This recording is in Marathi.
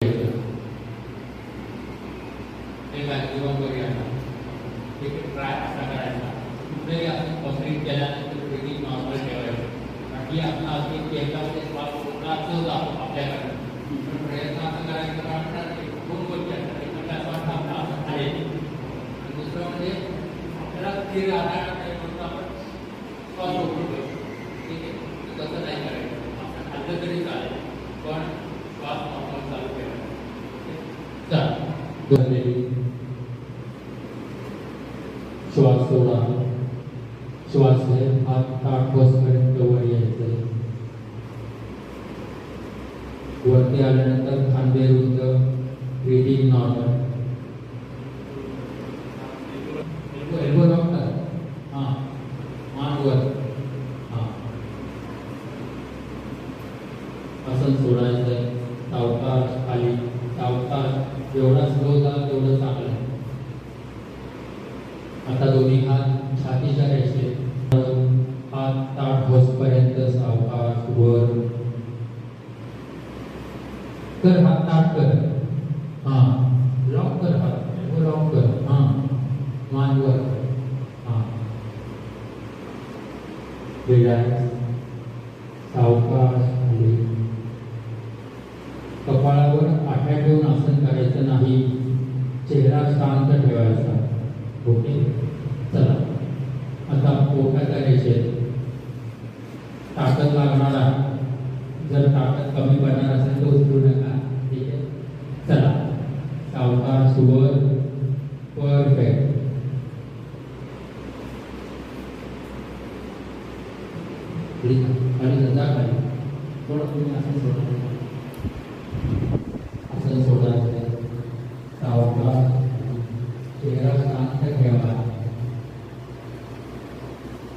ते काय किंवा वगैरे आता ट्राय असा करायचा कुठेही आपण पसरीत केल्यानंतर वेगळी नॉर्मल ठेवायचं बाकी आपण अगदी केकामध्ये श्वास मोकळा असतो जातो आपल्याकडे पण प्रयत्न असं करायचा का आपल्याला दोन गोष्टी असतात एक म्हणजे श्वास आपला असं आहे दुसरं म्हणजे आपल्याला स्थिर आधार नाही म्हणून आपण श्वास रोखून ठीक आहे तसं नाही करायचं आपण खाल्लं तरी चालेल पण श्वास नॉर्मल चालू ठेवायचा चल दोन श्वास सोडा. श्वास घे हात ताट बसपर्यंत वर यायचं. वरती आल्यानंतर खांदे रुंद ब्रीदिंग नॉर्मल एल्बो लॉक हां मान वर. हां. आसन सोडायचं. जेवढा स्लो झाला तेवढं चांगलं आता दोन्ही हात छातीच्या रेषेत हात ताट होसपर्यंत सावकाश वर. कर हात ताट कर. हा. लॉक कर हात. लॉक कर. हा. मान वर. हा. रिलॅक्स सावकाश कपाळावर आठ्या ठेवून आसन करायचं नाही चेहरा शांत ठेवायचा. ओके? चला. आता पोटाच्या करायचे ताकद लागणारा जर ताकद कमी पडणार असेल तर उचलू नका. ठीक आहे? चला. सावकार सुवर. परफेक्ट. आणि धंदा खाली. थोडं तुम्ही असं सोडा. आनंद घ्यावा